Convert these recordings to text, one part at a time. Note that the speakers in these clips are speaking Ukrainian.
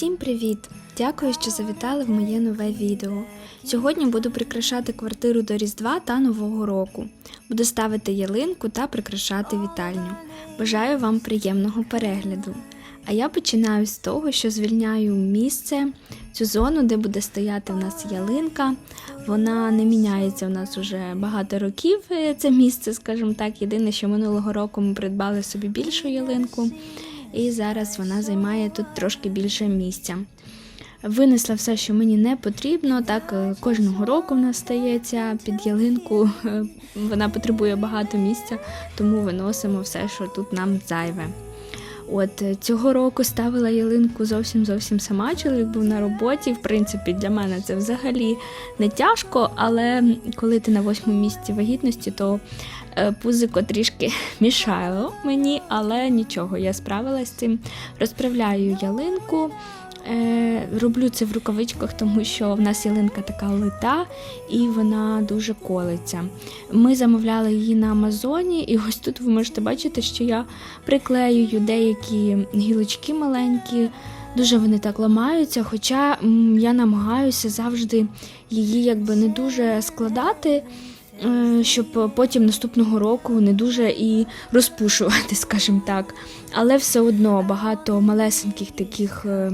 Всім привіт! Дякую, що завітали в моє нове відео. Сьогодні буду прикрашати квартиру до Різдва та Нового року. Буду ставити ялинку та прикрашати вітальню. Бажаю вам приємного перегляду. А я починаю з того, що звільняю місце, цю зону, де буде стояти в нас ялинка. Вона не міняється у нас уже багато років. е, Це місце, скажімо так. Єдине, що минулого року ми придбали собі більшу ялинку, і зараз вона займає тут трошки більше місця. Винесла все, що мені не потрібно. Так е, кожного року в нас стається під ялинку. е, Вона потребує багато місця, тому виносимо все, що тут нам зайве. От е, цього року ставила ялинку зовсім зовсім сама. Чоловік був на роботі. В принципі, для мене це взагалі не тяжко, але коли ти на восьмому місці вагітності, то пузико трішки мішало мені, але нічого, я справилась з цим. Розправляю ялинку. Е, роблю це в рукавичках, тому що в нас ялинка така лита і вона дуже колиться. Ми замовляли її на Амазоні, і ось тут ви можете бачити, що я приклеюю деякі гілочки маленькі. Дуже вони так ламаються, хоча я намагаюся завжди її якби не дуже складати, е, щоб потім наступного року не дуже і розпушувати, скажімо так. Але все одно багато малесеньких таких е,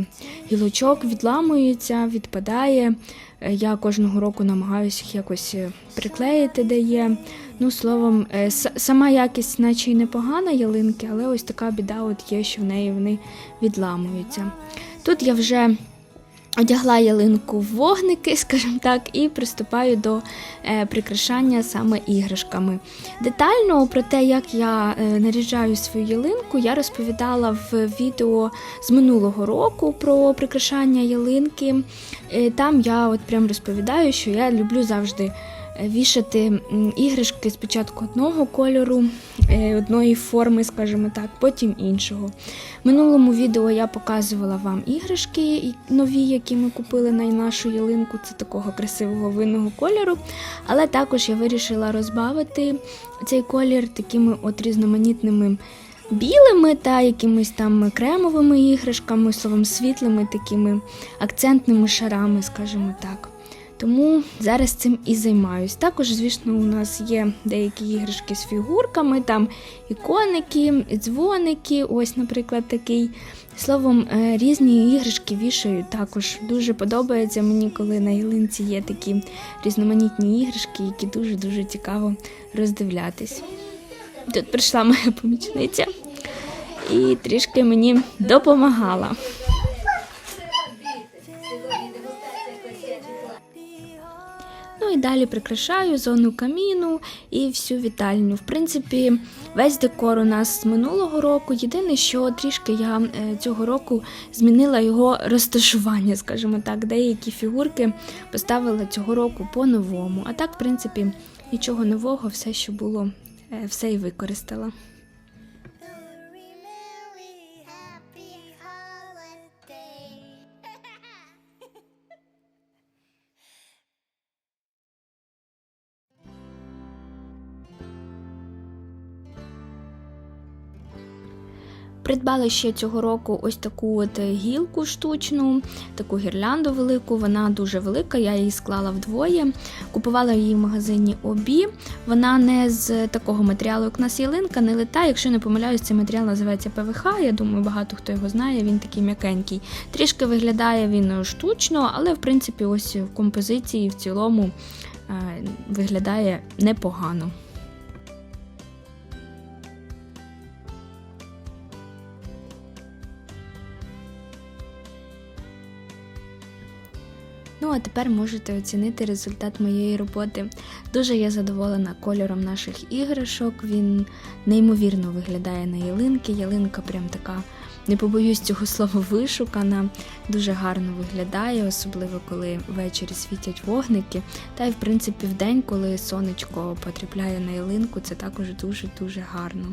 гілочок відламується, відпадає. Е, Я кожного року намагаюся їх якось е, приклеїти, де є. Ну, словом, е, сама якість, наче й непогана ялинки, але ось така біда от є, що в неї вони відламуються. Тут я вже одягла ялинку в вогники, скажімо так, і приступаю до е, прикрашання саме іграшками. Детально про те, як я е, наряджаю свою ялинку, я розповідала в відео з минулого року про прикрашання ялинки. Е, Там я от прям розповідаю, що я люблю завжди вішати іграшки спочатку одного кольору, е, одної форми, скажімо так, потім іншого. В минулому відео я показувала вам іграшки нові, які ми купили на нашу ялинку. Це такого красивого винного кольору. Але також я вирішила розбавити цей колір такими от різноманітними білими та якимись там кремовими іграшками, словом, світлими такими акцентними шарами, скажімо так. Тому зараз цим і займаюсь. Також, звісно, у нас є деякі іграшки з фігурками, там і коники, і дзвоники, ось, наприклад, такий. Словом, е, різні іграшки вішаю також. Дуже подобається мені, коли на ялинці є такі різноманітні іграшки, які дуже-дуже цікаво роздивлятись. Тут прийшла моя помічниця і трішки мені допомагала. І далі прикрашаю зону каміну і всю вітальню. В принципі, весь декор у нас з минулого року. Єдине, що трішки я е, цього року змінила його розташування, скажімо так. Деякі фігурки поставила цього року по-новому. А так, в принципі, нічого нового, все, що було, е, все і використала. Придбала ще цього року ось таку от гілку штучну, таку гірлянду велику. Вона дуже велика, я її склала вдвоє. Купувала її в магазині Обі. Вона не з такого матеріалу, як нас ялинка, не лита. Якщо не помиляюсь, цей матеріал називається ПВХ. Я думаю, багато хто його знає. Він такий м'якенький. Трішки виглядає він штучно, але в принципі, ось в композиції в цілому е, виглядає непогано. Ну, а тепер можете оцінити результат моєї роботи. Дуже я задоволена кольором наших іграшок. Він неймовірно виглядає на ялинки. Ялинка прям така, не побоюсь цього слова, вишукана. Дуже гарно виглядає, особливо коли ввечері світять вогники. Та й в принципі в день, коли сонечко потрапляє на ялинку, це також дуже-дуже гарно.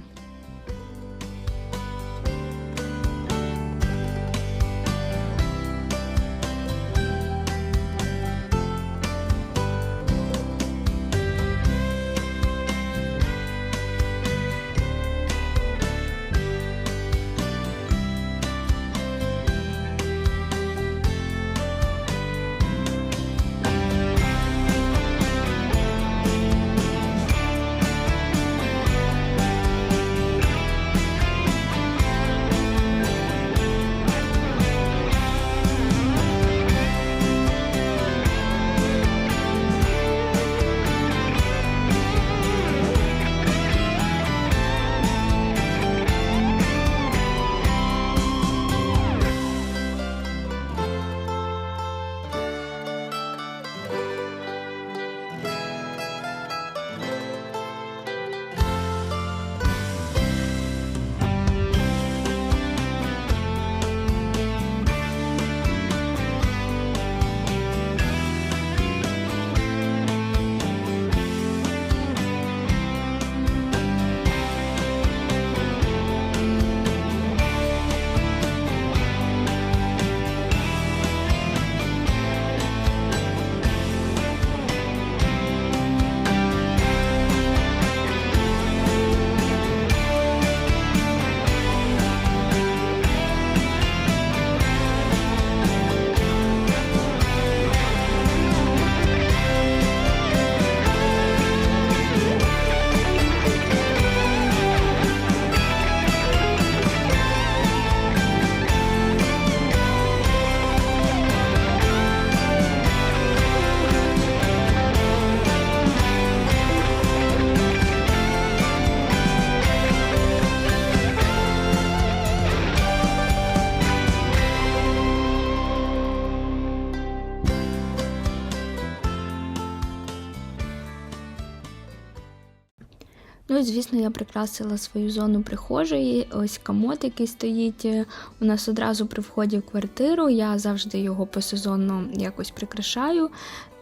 Ну і звісно, я прикрасила свою зону прихожої. Ось комод, який стоїть е, у нас одразу при вході в квартиру. Я завжди його посезонно якось прикрашаю.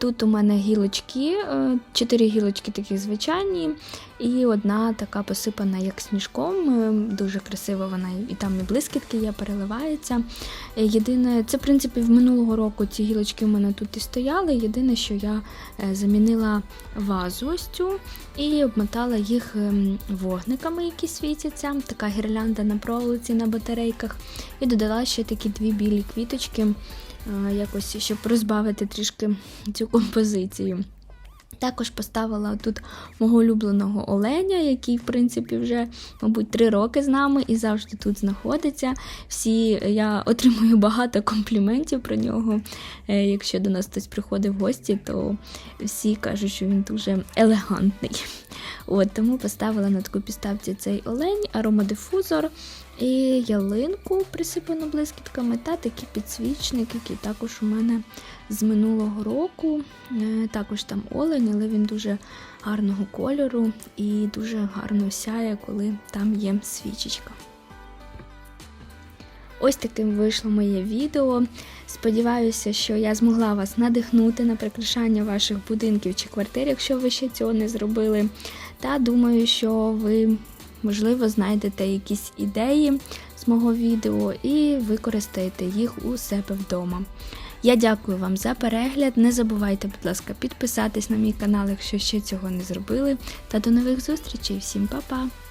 Тут у мене гілочки, е, чотири гілочки такі звичайні, і одна така посипана як сніжком. е, Дуже красиво вона і там і блискітки є, переливається. Е, Єдине, це в принципі в минулого року ці гілочки в мене тут і стояли. Єдине, що я е, замінила вазу ось цю і обмотала їх ем, вогниками, які світяться. Така гірлянда на проволоці на батарейках. І додала ще такі дві білі квіточки, е, якось щоб розбавити трішки цю композицію. Також поставила тут мого улюбленого оленя, який, в принципі, вже, мабуть, три роки з нами і завжди тут знаходиться. Всі я отримую багато компліментів про нього. Е, Якщо до нас хтось приходить в гості, то всі кажуть, що він дуже елегантний. От тому поставила на таку підставці цей олень, аромадифузор і ялинку, присипану блискітками, та такий підсвічник, який також у мене з минулого року. Е, Також там олень, але він дуже гарного кольору і дуже гарно сяє, коли там є свічечка. Ось таким вийшло моє відео. Сподіваюся, що я змогла вас надихнути на прикрашання ваших будинків чи квартир, якщо ви ще цього не зробили. Та думаю, що ви, можливо, знайдете якісь ідеї з мого відео і використаєте їх у себе вдома. Я дякую вам за перегляд. Не забувайте, будь ласка, підписатись на мій канал, якщо ще цього не зробили. Та до нових зустрічей. Всім па-па!